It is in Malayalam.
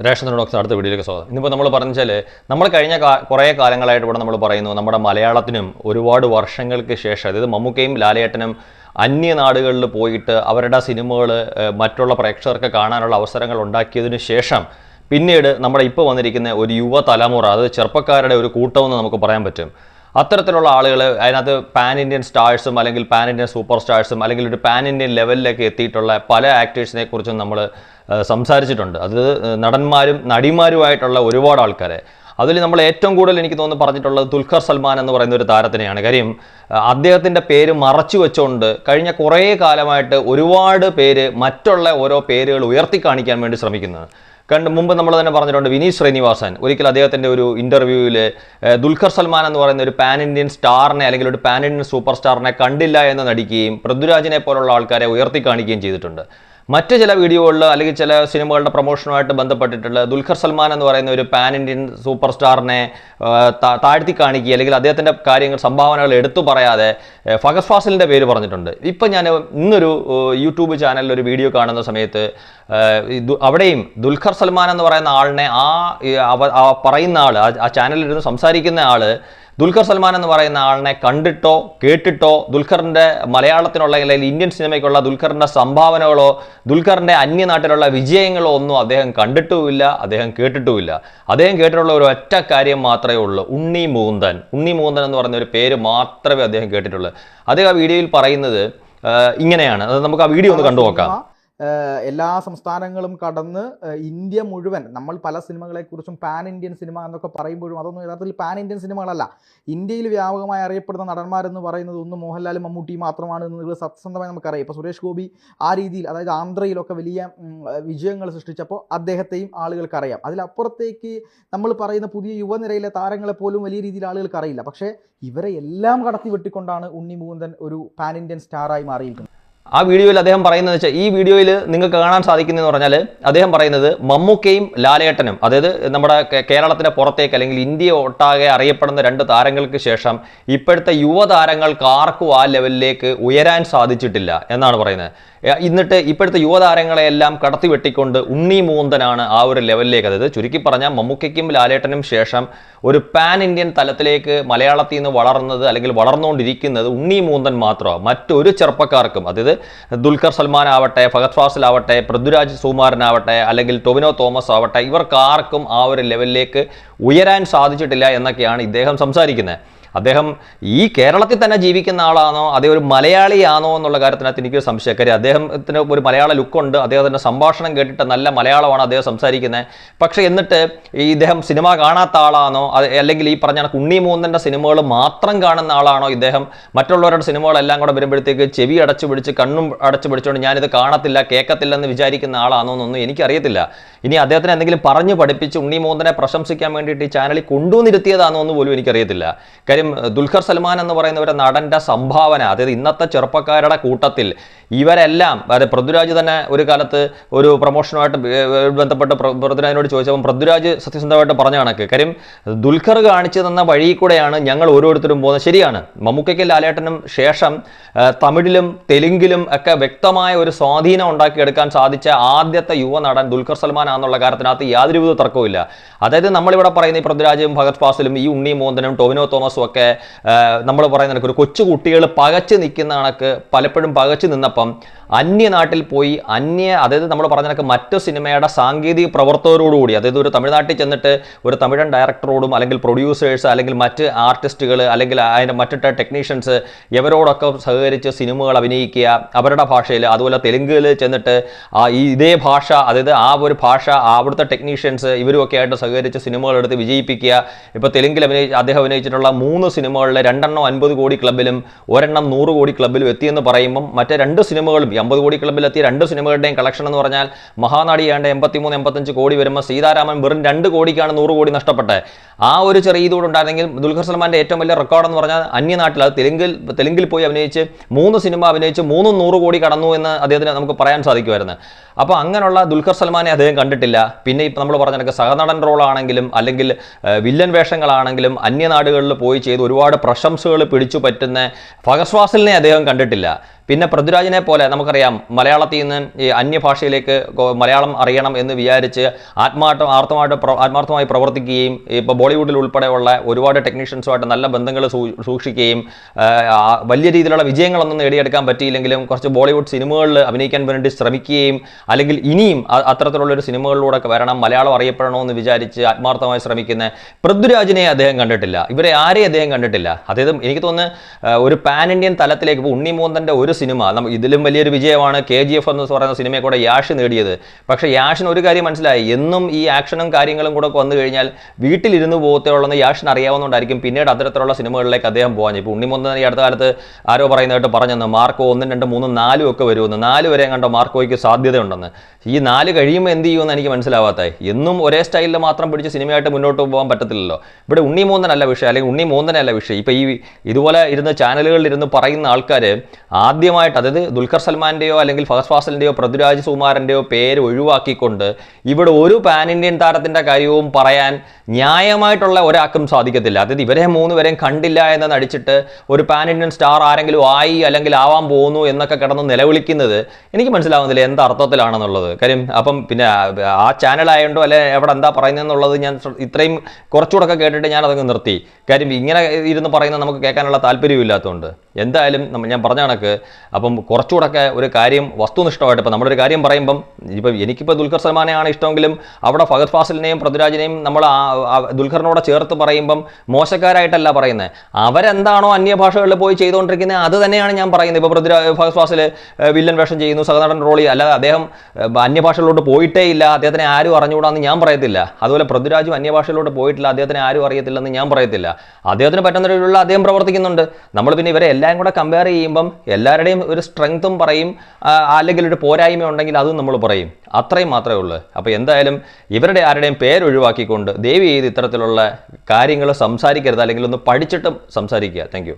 റേഷൻ ഡോക്ടർ അടുത്ത വീഡിയോയിലേക്ക് സ്വാഗതം. ഇന്നിപ്പോൾ നമ്മൾ പറഞ്ഞാൽ നമ്മൾ കഴിഞ്ഞ കുറേ കാലങ്ങളായിട്ട് ഇവിടെ നമ്മൾ പറയുന്നു നമ്മുടെ മലയാളത്തിനും ഒരുപാട് വർഷങ്ങൾക്ക് ശേഷം അതായത് മമ്മൂക്കയും ലാലേട്ടനും അന്യനാടുകളിൽ പോയിട്ട് അവരുടെ സിനിമകൾ മറ്റുള്ള പ്രേക്ഷകർക്ക് കാണാനുള്ള അവസരങ്ങൾ ഉണ്ടാക്കിയതിനു ശേഷം പിന്നീട് നമ്മുടെ ഇപ്പോൾ വന്നിരിക്കുന്ന ഒരു യുവ തലമുറ അത് ചെറുപ്പക്കാരുടെ ഒരു കൂട്ടമെന്ന് നമുക്ക് പറയാൻ പറ്റും. അത്തരത്തിലുള്ള ആളുകൾ അതിനകത്ത് പാൻ ഇന്ത്യൻ സ്റ്റാഴ്സും അല്ലെങ്കിൽ പാൻ ഇന്ത്യൻ സൂപ്പർ സ്റ്റാഴ്സും അല്ലെങ്കിൽ ഒരു പാൻ ഇന്ത്യൻ ലെവലിലേക്ക് എത്തിയിട്ടുള്ള പല ആക്ടേഴ്സിനെ കുറിച്ചും നമ്മൾ സംസാരിച്ചിട്ടുണ്ട്. അത് നടന്മാരും നടിമാരുമായിട്ടുള്ള ഒരുപാട് ആൾക്കാരെ. അതിൽ നമ്മൾ ഏറ്റവും കൂടുതൽ എനിക്ക് തോന്നുന്നു പറഞ്ഞിട്ടുള്ളത് ദുൽഖർ സൽമാൻ എന്ന് പറയുന്ന ഒരു താരത്തിനെയാണ്. കാര്യം അദ്ദേഹത്തിന്റെ പേര് മറച്ചു വെച്ചുകൊണ്ട് കഴിഞ്ഞ കുറേ കാലമായിട്ട് ഒരുപാട് പേര് മറ്റുള്ള ഓരോ പേരുകൾ ഉയർത്തി കാണിക്കാൻ വേണ്ടി ശ്രമിക്കുന്നത് കണ്ട് മുമ്പ് നമ്മൾ തന്നെ പറഞ്ഞിട്ടുണ്ട് വിനീത് ശ്രീനിവാസൻ. ഒരിക്കൽ അദ്ദേഹത്തിന്റെ ഒരു ഇന്റർവ്യൂവിൽ ദുൽഖർ സൽമാൻ എന്ന് പറയുന്ന ഒരു പാൻ ഇന്ത്യൻ സ്റ്റാറിനെ അല്ലെങ്കിൽ ഒരു പാൻ ഇന്ത്യൻ സൂപ്പർ സ്റ്റാറിനെ കണ്ടില്ല എന്ന് നടിക്കുകയും പൃഥ്വിരാജിനെ പോലുള്ള ആൾക്കാരെ ഉയർത്തി കാണിക്കുകയും ചെയ്തിട്ടുണ്ട്. മറ്റ് ചില വീഡിയോകളിൽ അല്ലെങ്കിൽ ചില സിനിമകളുടെ പ്രൊമോഷനുമായിട്ട് ബന്ധപ്പെട്ടിട്ടുള്ള ദുൽഖർ സൽമാൻ എന്ന് പറയുന്ന ഒരു പാൻ ഇന്ത്യൻ സൂപ്പർ സ്റ്റാറിനെ താഴ്ത്തി കാണിക്കുക അല്ലെങ്കിൽ അദ്ദേഹത്തിന്റെ കാര്യങ്ങൾ സംഭാവനകൾ എടുത്തു പറയാതെ ഫഗസ് ഫാസിലിന്റെ പേര് പറഞ്ഞിട്ടുണ്ട്. ഇപ്പം ഞാൻ ഇന്നൊരു യൂട്യൂബ് ചാനലിൽ ഒരു വീഡിയോ കാണുന്ന സമയത്ത് അവിടെയും ദുൽഖർ സൽമാൻ എന്ന് പറയുന്ന ആളിനെ ആ പറയുന്ന ആൾ ആ ചാനലിൽ ഇരുന്ന് സംസാരിക്കുന്ന ആൾ ദുൽഖർ സൽമാൻ എന്ന് പറയുന്ന ആളിനെ കണ്ടിട്ടോ കേട്ടിട്ടോ ദുൽഖറിന്റെ മലയാളത്തിനുള്ള അല്ലെങ്കിൽ ഇന്ത്യൻ സിനിമയ്ക്കുള്ള ദുൽഖറിന്റെ സംഭാവനകളോ ദുൽഖറിന്റെ അന്യനാട്ടിലുള്ള വിജയങ്ങളോ ഒന്നും അദ്ദേഹം കണ്ടിട്ടുമില്ല അദ്ദേഹം കേട്ടിട്ടുമില്ല. അദ്ദേഹം കേട്ടിട്ടുള്ള ഒരു ഒറ്റ കാര്യം മാത്രമേ ഉള്ളൂ ഉണ്ണി മൂന്തൻ. ഉണ്ണി മൂന്തൻ എന്ന് പറയുന്ന ഒരു പേര് മാത്രമേ അദ്ദേഹം കേട്ടിട്ടുള്ളൂ. അദ്ദേഹം ആ വീഡിയോയിൽ പറയുന്നത് ഇങ്ങനെയാണ്. അത് നമുക്ക് ആ വീഡിയോ ഒന്ന് കണ്ടു നോക്കാം എല്ലാ സംസ്ഥാനങ്ങളും കടന്ന് ഇന്ത്യ മുഴുവൻ നമ്മൾ പല സിനിമകളെക്കുറിച്ചും പാൻ ഇന്ത്യൻ സിനിമ എന്നൊക്കെ പറയുമ്പോഴും അതൊന്നും യഥാർത്ഥത്തിൽ പാൻ ഇന്ത്യൻ സിനിമകളല്ല. ഇന്ത്യയിൽ വ്യാപകമായി അറിയപ്പെടുന്ന നടന്മാരെന്ന് പറയുന്നത് ഒന്ന് മോഹൻലാലും മമ്മൂട്ടി മാത്രമാണ് എന്നുള്ളത് സത്യസന്ധമായി നമുക്കറിയാം. ഇപ്പോൾ സുരേഷ് ഗോപി ആ രീതിയിൽ അതായത് ആന്ധ്രയിലൊക്കെ വലിയ വിജയങ്ങൾ സൃഷ്ടിച്ചപ്പോൾ അദ്ദേഹത്തെയും ആളുകൾക്കറിയാം. അതിലപ്പുറത്തേക്ക് നമ്മൾ പറയുന്ന പുതിയ യുവനിരയിലെ താരങ്ങളെ പോലും വലിയ രീതിയിൽ ആളുകൾക്ക് അറിയില്ല പക്ഷേ ഇവരെ എല്ലാം കടത്തി വെട്ടിക്കൊണ്ടാണ് ഉണ്ണി മുകുന്ദൻ ഒരു പാൻ ഇന്ത്യൻ സ്റ്റാറായി മാറിയിരിക്കുന്നത്. ആ വീഡിയോയിൽ അദ്ദേഹം പറയുന്നത് വെച്ചാൽ ഈ വീഡിയോയിൽ നിങ്ങൾക്ക് കാണാൻ സാധിക്കുന്നതെന്ന് പറഞ്ഞാൽ അദ്ദേഹം പറയുന്നത് മമ്മൂക്കയും ലാലേട്ടനും അതായത് നമ്മുടെ കേരളത്തിന്റെ പുറത്തേക്ക് അല്ലെങ്കിൽ ഇന്ത്യ ഒട്ടാകെ അറിയപ്പെടുന്ന രണ്ട് താരങ്ങൾക്ക് ശേഷം ഇപ്പോഴത്തെ യുവതാരങ്ങൾക്ക് ആർക്കും ആ ലെവലിലേക്ക് ഉയരാൻ സാധിച്ചിട്ടില്ല എന്നാണ് പറയുന്നത്. എന്നിട്ട് ഇപ്പോഴത്തെ യുവതാരങ്ങളെയെല്ലാം കടത്തി വെട്ടിക്കൊണ്ട് ഉണ്ണി മൂന്തനാണ് ആ ഒരു ലെവലിലേക്ക് അതായത് ചുരുക്കി പറഞ്ഞാൽ മമ്മൂക്കയ്ക്കും ലാലേട്ടനും ശേഷം ഒരു പാൻ ഇന്ത്യൻ തലത്തിലേക്ക് മലയാളത്തിൽ നിന്ന് വളർന്നത് അല്ലെങ്കിൽ വളർന്നുകൊണ്ടിരിക്കുന്നത് ഉണ്ണി മൂന്തൻ മാത്രമാണ്. മറ്റൊരു ചെറുപ്പക്കാർക്കും അതായത് ദുൽഖർ സൽമാൻ ആവട്ടെ ഫഹദ് ഫാസിൽ ആവട്ടെ പൃഥ്വിരാജ് സുകുമാരനാവട്ടെ അല്ലെങ്കിൽ ടൊവിനോ തോമസ് ആവട്ടെ ഇവർക്കാർക്കും ആ ഒരു ലെവലിലേക്ക് ഉയരാൻ സാധിച്ചിട്ടില്ല എന്നൊക്കെയാണ് ഇദ്ദേഹം സംസാരിക്കുന്നത്. അദ്ദേഹം ഈ കേരളത്തിൽ തന്നെ ജീവിക്കുന്ന ആളാണോ അതേ ഒരു മലയാളിയാണോ എന്നുള്ള കാര്യത്തിനകത്ത് എനിക്കൊരു സംശയം. കാര്യം അദ്ദേഹത്തിന് ഒരു മലയാള ലുക്കുണ്ട് അദ്ദേഹത്തിന്റെ സംഭാഷണം കേട്ടിട്ട് നല്ല മലയാളമാണ് അദ്ദേഹം സംസാരിക്കുന്നത് പക്ഷേ എന്നിട്ട് ഈ ഇദ്ദേഹം സിനിമ കാണാത്ത ആളാണോ അല്ലെങ്കിൽ ഈ പറഞ്ഞ കുണ്ണി മൂന്നന്റെ സിനിമകൾ മാത്രം കാണുന്ന ആളാണോ ഇദ്ദേഹം? മറ്റുള്ളവരുടെ സിനിമകളെല്ലാം കൂടെ വരുമ്പോഴത്തേക്ക് ചെവി അടച്ചു പിടിച്ച് കണ്ണും അടച്ചു പിടിച്ചുകൊണ്ട് ഞാനിത് കാണത്തില്ല കേൾക്കത്തില്ലെന്ന് വിചാരിക്കുന്ന ആളാണോ എന്നൊന്നും എനിക്കറിയത്തില്ല. ഇനി അദ്ദേഹത്തിന് എന്തെങ്കിലും പറഞ്ഞു പഠിപ്പിച്ച് ഉണ്ണി മൂന്നനെ പ്രശംസിക്കാൻ വേണ്ടിയിട്ട് ഈ ചാനലിൽ കൊണ്ടുവന്നിരുത്തിയതാണോ എന്ന് പോലും എനിക്കറിയത്തില്ല. കാര്യം ദുൽഖർ സൽമാൻ എന്ന് പറയുന്ന ഒരു നടന്റെ സംഭാവന അതായത് ഇന്നത്തെ ചെറുപ്പക്കാരുടെ കൂട്ടത്തിൽ ഇവരെല്ലാം അതായത് പൃഥ്വിരാജ് തന്നെ ഒരു കാലത്ത് ഒരു പ്രൊമോഷനുമായിട്ട് ബന്ധപ്പെട്ട് പൃഥ്വിരാജിനോട് ചോദിച്ചപ്പോൾ പൃഥ്വിരാജ് സത്യസന്ധമായിട്ട് പറഞ്ഞ കണക്ക്. കാര്യം ദുൽഖർ കാണിച്ചു തന്ന വഴി കൂടെയാണ് ഞങ്ങൾ ഓരോരുത്തരും പോകുന്നത്. ശരിയാണ് മമ്മൂക്കയ്ക്കും ലാലേട്ടനും ശേഷം തമിഴിലും തെലുങ്കിലും ഒക്കെ വ്യക്തമായ ഒരു സ്വാധീനം ഉണ്ടാക്കിയെടുക്കാൻ സാധിച്ച ആദ്യത്തെ യുവ നടൻ ദുൽഖർ സൽമാൻ ആണെന്നുള്ള കാര്യത്തിനകത്ത് യാതൊരുവിധ തർക്കവുമില്ല. അതായത് നമ്മളിവിടെ പറയുന്ന ഈ പൃഥ്വിരാജും ഭഗത് ഫാസിലും ഈ ഉണ്ണി മോന്തനും ടോവിനോ തോമസും ഒക്കെ നമ്മൾ പറയുന്ന ഒരു കൊച്ചു കുട്ടികൾ പകച്ച് നിൽക്കുന്ന കണക്ക് പലപ്പോഴും പകച്ചു നിന്നപ്പം അന്യ നാട്ടിൽ പോയി അന്യ അതായത് നമ്മൾ പറഞ്ഞ കണക്ക് മറ്റു സിനിമയുടെ സാങ്കേതിക പ്രവർത്തകരോടുകൂടി അതായത് ഒരു തമിഴ്നാട്ടിൽ ചെന്നിട്ട് ഒരു തമിഴൻ ഡയറക്ടറോടും അല്ലെങ്കിൽ പ്രൊഡ്യൂസേഴ്സ് അല്ലെങ്കിൽ മറ്റ് ആർട്ടിസ്റ്റുകൾ അല്ലെങ്കിൽ അതിന്റെ മറ്റു ടെക്നീഷ്യൻസ് ഇവരോടൊക്കെ സഹകരിച്ച് സിനിമകൾ അഭിനയിക്കുക അവരുടെ ഭാഷയിൽ അതുപോലെ തെലുങ്കിൽ ചെന്നിട്ട് ആ ഈ ഇതേ ഭാഷ അതായത് ആ ഒരു ഭാഷ അവിടുത്തെ ടെക്നീഷ്യൻസ് ഇവരുമൊക്കെ ആയിട്ട് സഹകരിച്ച് സിനിമകൾ എടുത്ത് വിജയിപ്പിക്കുക. ഇപ്പോൾ തെലുങ്കിൽ അഭിനയി അദ്ദേഹം അഭിനയിച്ചിട്ടുള്ള മൂന്ന് സിനിമകളിൽ രണ്ടെണ്ണം അൻപത് കോടി ക്ലബിലും ഒരെണ്ണം നൂറ് കോടി ക്ലബിലും എത്തിയെന്ന് പറയുമ്പം മറ്റേ രണ്ട് സിനിമകളും അമ്പത് കോടി ക്ലബിലെത്തിയ രണ്ട് സിനിമകളുടെയും കളക്ഷൻ എന്ന് പറഞ്ഞാൽ മഹാനാടി ഏണ്ട എൺപത്തിമൂന്ന് എൺപത്തഞ്ച് കോടി വരുമ്പോൾ സീതാരാമൻ വെറും രണ്ട് കോടിക്കാണ് നൂറ് കോടി നഷ്ടപ്പെട്ടത്. ആ ഒരു ചെറിയ ഇതുകൂടെ ഉണ്ടായിരുന്നെങ്കിൽ ദുൽഖർ സൽമാന്റെ ഏറ്റവും വലിയ റെക്കോർഡ് എന്ന് പറഞ്ഞാൽ അന്യനാട്ടിൽ അത് തെലുങ്കിൽ തെലുങ്കിൽ പോയി അഭിനയിച്ച് മൂന്ന് സിനിമ അഭിനയിച്ച് മൂന്നും നൂറ് കോടി കടന്നു എന്ന് അദ്ദേഹത്തിന് നമുക്ക് പറയാൻ സാധിക്കുമായിരുന്നു. അപ്പോൾ അങ്ങനെയുള്ള ദുൽഖർ സൽമാനെ അദ്ദേഹം കണ്ടിട്ടില്ല. പിന്നെ ഇപ്പം നമ്മൾ പറഞ്ഞ സഹനടൻ റോളാണെങ്കിലും അല്ലെങ്കിൽ വില്ലൻ വേഷങ്ങളാണെങ്കിലും അന്യനാടുകളിൽ പോയി ചെയ്ത് ഒരുപാട് പ്രശംസകൾ പിടിച്ചു പറ്റുന്ന ഫഹസ്വാസിലിനെ അദ്ദേഹം കണ്ടിട്ടില്ല. പിന്നെ പൃഥ്വിരാജിനെ പോലെ നമുക്കറിയാം മലയാളത്തിൽ നിന്ന് ഈ അന്യഭാഷയിലേക്ക് മലയാളം അറിയണം എന്ന് വിചാരിച്ച് ആത്മാർത്ഥം ആർത്ഥമായിട്ട് ആത്മാർത്ഥമായി പ്രവർത്തിക്കുകയും ഇപ്പോൾ ബോളിവുഡിൽ ഉൾപ്പെടെയുള്ള ഒരുപാട് ടെക്നീഷ്യൻസുമായിട്ട് നല്ല ബന്ധങ്ങൾ സൂക്ഷിക്കുകയും വലിയ രീതിയിലുള്ള വിജയങ്ങളൊന്നും നേടിയെടുക്കാൻ പറ്റിയില്ലെങ്കിലും കുറച്ച് ബോളിവുഡ് സിനിമകളിൽ അഭിനയിക്കാൻ വേണ്ടി ശ്രമിക്കുകയും അല്ലെങ്കിൽ ഇനിയും അത്തരത്തിലുള്ളൊരു അത്തരത്തിലുള്ള സിനിമകളിലൂടെ ഒക്കെ വരണം മലയാളം അറിയപ്പെടണമെന്ന് വിചാരിച്ച് ആത്മാർത്ഥമായി ശ്രമിക്കുന്ന പൃഥ്വിരാജിനെ അദ്ദേഹം കണ്ടിട്ടില്ല. ഇവരെ ആരെയും അദ്ദേഹം കണ്ടിട്ടില്ല. അതായത് എനിക്ക് തോന്നുന്നു ഒരു പാൻ ഇന്ത്യൻ തലത്തിലേക്ക് ഇപ്പോൾ ഉണ്ണിമൂന്തന്റെ ഒരു സിനിമ. നമ്മ ഇതിലും വലിയൊരു വിജയമാണ് കെ ജി എഫ് എന്ന് പറയുന്ന സിനിമയെ കൂടെ യാഷ് നേടിയത്. പക്ഷേ യാഷിന് ഒരു കാര്യം മനസ്സിലായി. എന്നും ഈ ആക്ഷനും കാര്യങ്ങളും കൂടെ വന്നു കഴിഞ്ഞാൽ വീട്ടിലിരുന്ന് പോകത്തേയുള്ളൂ യാഷിന് അറിയാവുന്നതുകൊണ്ടായിരിക്കും പിന്നീട് അത്തരത്തിലുള്ള സിനിമകളിലേക്ക് അദ്ദേഹം പോകാൻ ഇപ്പോൾ ഉണ്ണിമൂന്തൻ ഈ അടുത്ത കാലത്ത് ആരോ പറയുന്നതായിട്ട് പറഞ്ഞെന്ന് മാർക്കോ ഒന്നും രണ്ടും മൂന്നും നാലും ഒക്കെ വരുമെന്ന്. നാല് വരെ കണ്ടോ മാർക്കോയ്ക്ക് സാധ്യതയുണ്ടെന്ന്. ഈ നാല് കഴിയുമ്പോൾ എന്ത് ചെയ്യുമെന്ന് എനിക്ക് മനസ്സിലാവാത്തത് എന്നും ഒരേ സ്റ്റൈലിൽ മാത്രം പിടിച്ച് സിനിമയായിട്ട് മുന്നോട്ട് പോകാൻ പറ്റത്തില്ലല്ലോ. ഇവിടെ ഉണ്ണി മൂന്നനല്ല വിഷയം അല്ലെങ്കിൽ ഉണ്ണി മൂന്നനല്ല വിഷയം. ഇപ്പോൾ ഈ ഇതുപോലെ ഇരുന്ന് ചാനലുകളിൽ ഇരുന്ന് പറയുന്ന ആൾക്കാർ ആദ്യമായിട്ട് അതായത് ദുൽഖർ സൽമാന്റെയോ അല്ലെങ്കിൽ ഫഹദ് ഫാസലിന്റെയോ പൃഥ്വിരാജ് സുകുമാരന്റെയോ പേര് ഒഴിവാക്കിക്കൊണ്ട് ഇവിടെ ഒരു പാൻ ഇന്ത്യൻ താരത്തിന്റെ കാര്യവും പറയാൻ ന്യായമായിട്ടുള്ള ഒരാൾക്കും സാധിക്കത്തില്ല. അതായത് ഇവരെ മൂന്ന് പേരെയും കണ്ടില്ല എന്ന് നടിച്ചിട്ട് ഒരു പാൻ ഇന്ത്യൻ സ്റ്റാർ ആരെങ്കിലും ആയി അല്ലെങ്കിൽ ആവാൻ പോകുന്നു എന്നൊക്കെ കിടന്ന് നിലവിളിക്കുന്നത് എനിക്ക് മനസ്സിലാവുന്നില്ല എന്ത് അർത്ഥത്തിലാണെന്നുള്ളത്. കാര്യം അപ്പം പിന്നെ ആ- ചാനലായതുകൊണ്ടോ അല്ലെ എവിടെ എന്താ പറയുന്നതെന്നുള്ളത് ഞാൻ ഇത്രയും കുറച്ചുകൂടെ കേട്ടിട്ട് ഞാൻ അതങ്ങ് നിർത്തി. കാര്യം ഇങ്ങനെ ഇരുന്ന് പറയുന്നത് നമുക്ക് കേൾക്കാനുള്ള താല്പര്യമില്ലാത്തതുകൊണ്ട് എന്തായാലും ഞാൻ പറഞ്ഞ കണക്ക് അപ്പം കുറച്ചുകൂടെ ഒരു കാര്യം വസ്തുനിഷ്ഠമായിട്ട് ഇപ്പം നമ്മളൊരു കാര്യം പറയുമ്പം ഇപ്പം എനിക്കിപ്പോൾ ദുൽഖർ സൽമാനെയാണ് ഇഷ്ടമെങ്കിലും അവിടെ ഫഹദ് ഫാസിലിനെയും പൃഥ്വിരാജിനെയും നമ്മൾ ദുൽഖറിനോട് ചേർത്ത് പറയുമ്പം മോശക്കാരായിട്ടല്ല പറയുന്നത്. അവരെന്താണോ അന്യഭാഷകളിൽ പോയി ചെയ്തുകൊണ്ടിരിക്കുന്നത് അത് തന്നെയാണ് ഞാൻ പറയുന്നത്. ഇപ്പോൾ പൃഥ്വിരാജ് ഫഹദ് ഫാസിൽ വില്ലൻ വേഷം ചെയ്യുന്നു സഹനടൻ റോളി അല്ല അല്ലാതെ അദ്ദേഹം അന്യഭാഷകളിലോട്ട് പോയിട്ടേ ഇല്ല അദ്ദേഹത്തിനെ ആരും അറിഞ്ഞുകൂടാന്ന് ഞാൻ പറയത്തില്ല. അതുപോലെ പൃഥ്വിരാജും അന്യഭാഷയിലോട്ട് പോയിട്ടില്ല അദ്ദേഹത്തിനെ ആരും അറിയത്തില്ലെന്ന് ഞാൻ പറയത്തില്ല. അദ്ദേഹത്തിന് പറ്റുന്ന രീതിയിലുള്ള അദ്ദേഹം പ്രവർത്തിക്കുന്നുണ്ട്. നമ്മൾ പിന്നെ ഇവരെ എല്ലാം കൂടെ കമ്പയർ ചെയ്യുമ്പം എല്ലാവരുടെയും ഒരു സ്ട്രെങ്ത്തും പറയും അല്ലെങ്കിൽ ഒരു പോരായ്മ ഉണ്ടെങ്കിൽ അതും നമ്മൾ പറയും. അത്രയും മാത്രമേ ഉള്ളൂ. അപ്പോൾ എന്തായാലും ഇവരുടെ ആരുടെയും പേരൊഴിവാക്കിക്കൊണ്ട് ദേവി ചെയ്ത് ഇത്തരത്തിലുള്ള കാര്യങ്ങൾ സംസാരിക്കരുത് അല്ലെങ്കിൽ ഒന്ന് പഠിച്ചിട്ടും സംസാരിക്കുക. താങ്ക്